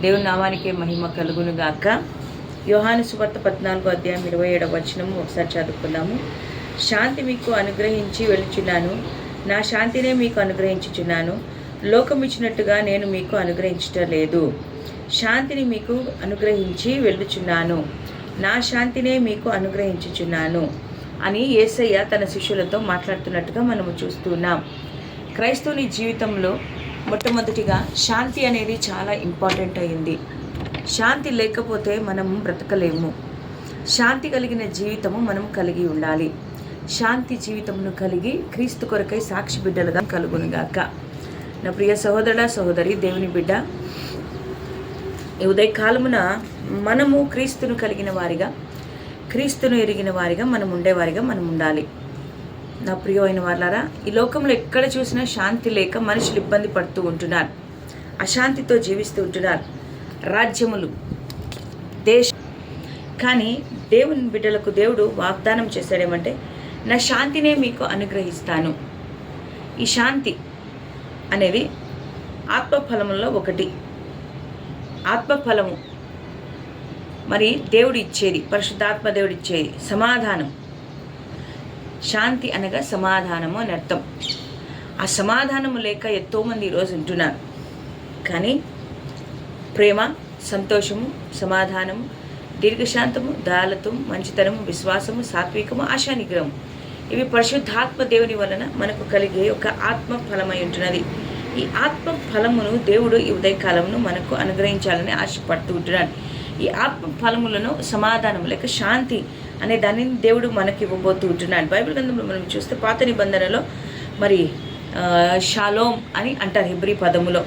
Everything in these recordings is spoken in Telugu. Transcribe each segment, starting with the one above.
దేవుని నామానికే మహిమ కలుగును గాక. యోహాను సువార్త పద్నాలుగో అధ్యాయం ఇరవై ఏడవ వచనము ఒకసారి చదువుకుందాము. శాంతి మీకు అనుగ్రహించి వెళుచున్నాను నా శాంతినే మీకు అనుగ్రహించుచున్నాను. లోకం ఇచ్చినట్టుగా నేను మీకు అనుగ్రహించటం లేదు. శాంతిని మీకు అనుగ్రహించి వెళ్ళుచున్నాను. నా శాంతినే మీకు అనుగ్రహించుచున్నాను. అని యేసయ్య తన శిష్యులతో మాట్లాడుతున్నట్టుగా మనము చూస్తున్నాం. క్రైస్తవుని జీవితంలో మొట్టమొదటిగా శాంతి అనేది చాలా ఇంపార్టెంట్ అయింది. శాంతి లేకపోతే మనం బ్రతకలేము. శాంతి కలిగిన జీవితము మనం కలిగి ఉండాలి. శాంతి జీవితమును కలిగి క్రీస్తు కొరకై సాక్షి బిడ్డలుగా కలుగునుగాక. నా ప్రియ సహోదరుడ సహోదరి దేవుని బిడ్డ ఉదయ ఉదయకాలమున మనము క్రీస్తును కలిగిన వారిగా క్రీస్తును ఎరిగిన వారిగా మనం ఉండేవారిగా మనం ఉండాలి. నా ప్రియమైన వాళ్ళారా ఈ లోకంలో ఎక్కడ చూసినా శాంతి లేక మనుషులు ఇబ్బంది పడుతూ ఉంటున్నారు. అశాంతితో జీవిస్తూ ఉంటున్నారు. రాజ్యములు దేశ కానీ దేవుని బిడ్డలకు దేవుడు వాగ్దానం చేశాడేమంటే నా శాంతినే మీకు అనుగ్రహిస్తాను. ఈ శాంతి అనేది ఆత్మఫలములో ఒకటి. ఆత్మఫలము మరి దేవుడు ఇచ్చేది పరిశుద్ధాత్మ దేవుడు ఇచ్చేది సమాధానం. శాంతి అనగా సమాధానము అని అర్థం. ఆ సమాధానము లేక ఎంతోమంది ఈరోజు ఉంటున్నారు కానీ ప్రేమ సంతోషము సమాధానము దీర్ఘశాంతము దయాలతం మంచితనము విశ్వాసము సాత్వికము ఆశానిగ్రహము ఇవి పరిశుద్ధాత్మ దేవుని వలన మనకు కలిగే ఒక ఆత్మ ఫలమై ఉంటున్నది. ఈ ఆత్మ ఫలమును దేవుడు ఈ ఉదయకాలమును మనకు అనుగ్రహించాలని ఆశపడుతూ ఉంటున్నాడు. ఈ ఆత్మ ఫలములను సమాధానం లేక శాంతి అనే దానిని దేవుడు మనకి ఇవ్వబోతూ ఉంటున్నాడు. బైబిల్ గ్రంథంలో మనం చూస్తే పాత నిబంధనలో మరి షాలోమ్ షాలోం అని అంటారు హిబ్రి పదములో.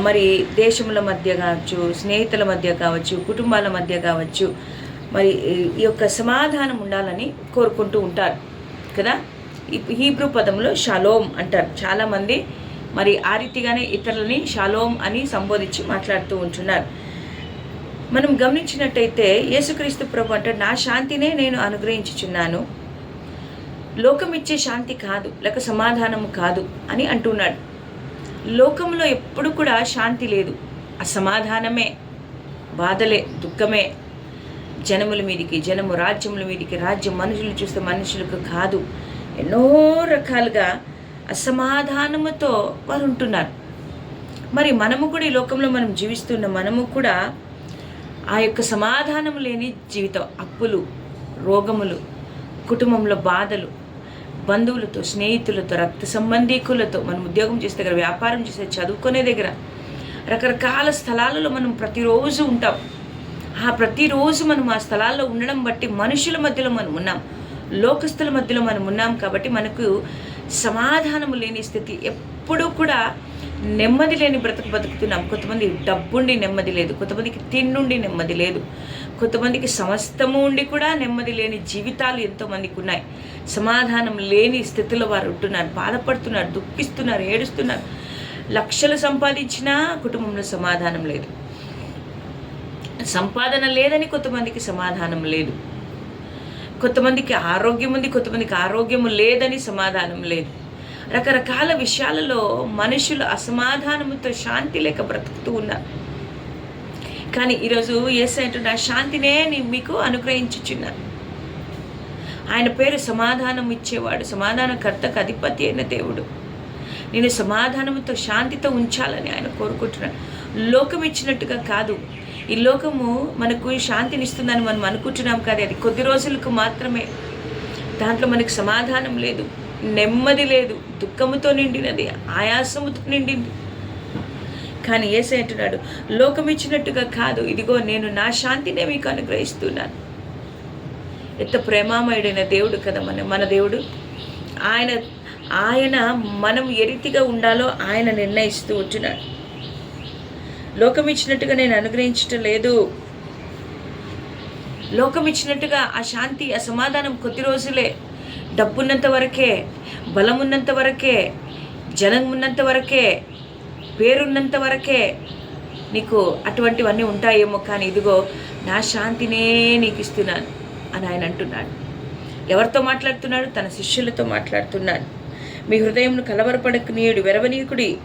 మరి దేశముల మధ్య కావచ్చు స్నేహితుల మధ్య కావచ్చు కుటుంబాల మధ్య కావచ్చు మరి ఈ- యొక్క సమాధానం ఉండాలని కోరుకుంటూ ఉంటారు. కదా? హీబ్రూ పదంలో షాలోమ్ అంటారు. చాలామంది మరి ఆ రీతిగానే ఇతరులని షాలోమ్ అని సంబోధించి మాట్లాడుతూ ఉంటున్నారు. మనం గమనించినట్టయితే యేసుక్రీస్తు ప్రభు అంటే నా శాంతినే నేను అనుగ్రహించుచున్నాను. లోకం ఇచ్చే శాంతి కాదు లేక సమాధానము కాదు అని అంటున్నాడు. లోకంలో ఎప్పుడు కూడా శాంతి లేదు. అసమాధానమే బాధలే దుఃఖమే. జనముల మీదికి జనము రాజ్యముల మీదికి రాజ్యం మనుషులు చూస్తే మనుషులకు కాదు. ఎన్నో రకాలుగా అసమాధానముతో వారు ఉంటున్నారు. మరి మనము కూడా ఈ లోకంలో మనం జీవిస్తున్న మనము కూడా ఆ యొక్క సమాధానం లేని జీవితం అప్పులు రోగములు కుటుంబంలో బాధలు బంధువులతో స్నేహితులతో రక్త సంబంధీకులతో మనం ఉద్యోగం చేసే దగ్గర వ్యాపారం చేసే చదువుకునే దగ్గర రకరకాల స్థలాలలో మనం ప్రతిరోజు ఉంటాం. ఆ ప్రతిరోజు మనం ఆ స్థలాల్లో ఉండడం బట్టి మనుషుల మధ్యలో మనం ఉన్నాం. లోకస్తుల మధ్యలో మనం ఉన్నాం కాబట్టి మనకు సమాధానము లేని స్థితి. ఎప్పుడూ కూడా నెమ్మది లేని బ్రతుకు బతుకుతున్నాం. కొంతమంది డబ్బుండి నెమ్మది లేదు. కొంతమందికి తిండుండి నెమ్మది లేదు. కొంతమందికి సమస్తము ఉండి కూడా నెమ్మది లేని జీవితాలు ఎంతోమందికి ఉన్నాయి. సమాధానం లేని స్థితిలో వారు ఉంటున్నారు. బాధపడుతున్నారు దుఃఖిస్తున్నారు ఏడుస్తున్నారు. లక్షలు సంపాదించినా కుటుంబంలో సమాధానం లేదు. సంపాదన లేదని కొంతమందికి సమాధానం లేదు. కొంతమందికి ఆరోగ్యం ఉంది కొంతమందికి ఆరోగ్యం లేదని సమాధానం లేదు. రకరకాల విషయాలలో మనుషులు అసమాధానముతో శాంతి లేక బ్రతుకుతూ ఉన్నారు. కానీ ఈరోజు ఎస్ అంటున్నా శాంతినే నేను మీకు అనుగ్రహించుచున్నాను. ఆయన పేరు సమాధానం ఇచ్చేవాడు సమాధానకర్తకు అధిపతి అయిన దేవుడు. నేను సమాధానంతో శాంతితో ఉంచాలని ఆయన కోరుకుంటున్నాను లోకం ఇచ్చినట్టుగా కాదు ఈ లోకము మనకు శాంతినిస్తుందని మనం అనుకుంటున్నాం కానీ అది కొద్ది రోజులకు మాత్రమే. దాంట్లో మనకు సమాధానం లేదు నెమ్మది లేదు దుఃఖముతో నిండినది ఆయాసముతో నిండింది. కానీ ఏసై అంటున్నాడు లోకం ఇచ్చినట్టుగా కాదు ఇదిగో నేను నా శాంతినే మీకు అనుగ్రహిస్తున్నాను. ఎంత ప్రేమామయుడైన దేవుడు కదా మన మన దేవుడు. ఆయన ఆయన మనం ఏ రీతిగా ఉండాలో ఆయన నిర్ణయిస్తూ ఉంటున్నాడు. లోకం ఇచ్చినట్టుగా నేను అనుగ్రహించటం లేదు. లోకం ఇచ్చినట్టుగా ఆ శాంతి ఆ సమాధానం కొద్ది రోజులే. డబ్బున్నంత వరకే బలం ఉన్నంత వరకే జనం ఉన్నంత వరకే పేరున్నంత వరకే నీకు అటువంటివన్నీ ఉంటాయేమో కానీ ఇదిగో నా శాంతినే నీకు ఇస్తున్నాను అని ఆయన అంటున్నాడు. ఎవరితో మాట్లాడుతున్నాడు? తన శిష్యులతో మాట్లాడుతున్నాడు. మీ హృదయంను కలవరపడకు నీయుడు వెరవనీయకుడి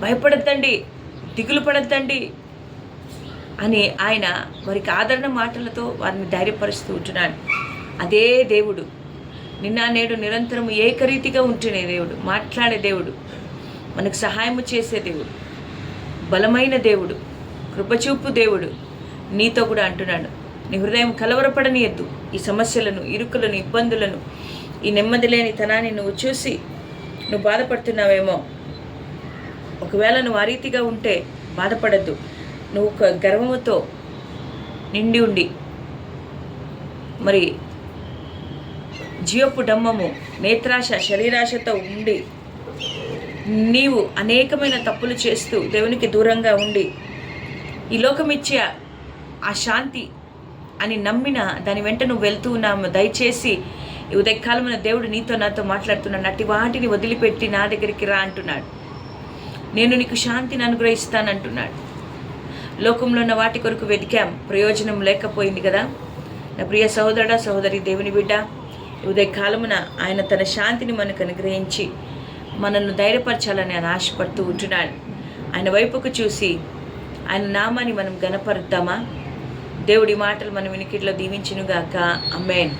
భయపడద్దండి. దిగులు పడద్దండి అని ఆయన వారికి ఆదరణ మాటలతో వారిని ధైర్యపరుస్తూ ఉంటున్నాడు. అదే దేవుడు. నిన్న నేడు నిరంతరం ఏకరీతిగా ఉంటునే దేవుడు మాట్లాడే దేవుడు మనకు సహాయము చేసే దేవుడు బలమైన దేవుడు కృపచూపు దేవుడు నీతో కూడా అంటున్నాడు. నీ హృదయం కలవరపడనియద్దు. ఈ సమస్యలను ఇరుకులను ఇబ్బందులను ఈ నెమ్మది లేని తనాన్ని నువ్వు చూసి నువ్వు బాధపడుతున్నావేమో ఒకవేళ నువ్వు ఆ రీతిగా ఉంటే బాధపడద్దు. నువ్వు ఒక గర్వముతో నిండి ఉండి. మరి జీవపు డమ్మము నేత్రాశ శరీరాశతో ఉండి నీవు అనేకమైన తప్పులు చేస్తూ దేవునికి దూరంగా ఉండి ఈ లోకమిచ్చే ఆ శాంతి అని నమ్మిన దాని వెంట నువ్వు వెళ్తూ ఉన్నాము దయచేసి ఈ ఉదయకాలమైన దేవుడు నీతో నాతో మాట్లాడుతున్నాడు. అట్టి వాటిని వదిలిపెట్టి నా దగ్గరికి రా అంటున్నాడు. నేను నీకు శాంతిని అనుగ్రహిస్తానంటున్నాడు. లోకంలో ఉన్న వాటి కొరకు వెతికాం. ప్రయోజనం లేకపోయింది కదా. నా ప్రియ సహోదరుడ సహోదరి దేవుని బిడ్డ ఉదయ ఉదయకాలమున ఆయన తన శాంతిని మనకు అనుగ్రహించి మనల్ని ధైర్యపరచాలని ఆయన ఆశపడుతూ ఉంటున్నాడు. ఆయన వైపుకు చూసి ఆయన నామాన్ని మనం గనపరుద్దామా దేవుడి మాటలు మన వినికిట్లో దీవించినుగాక. అమ్మేన్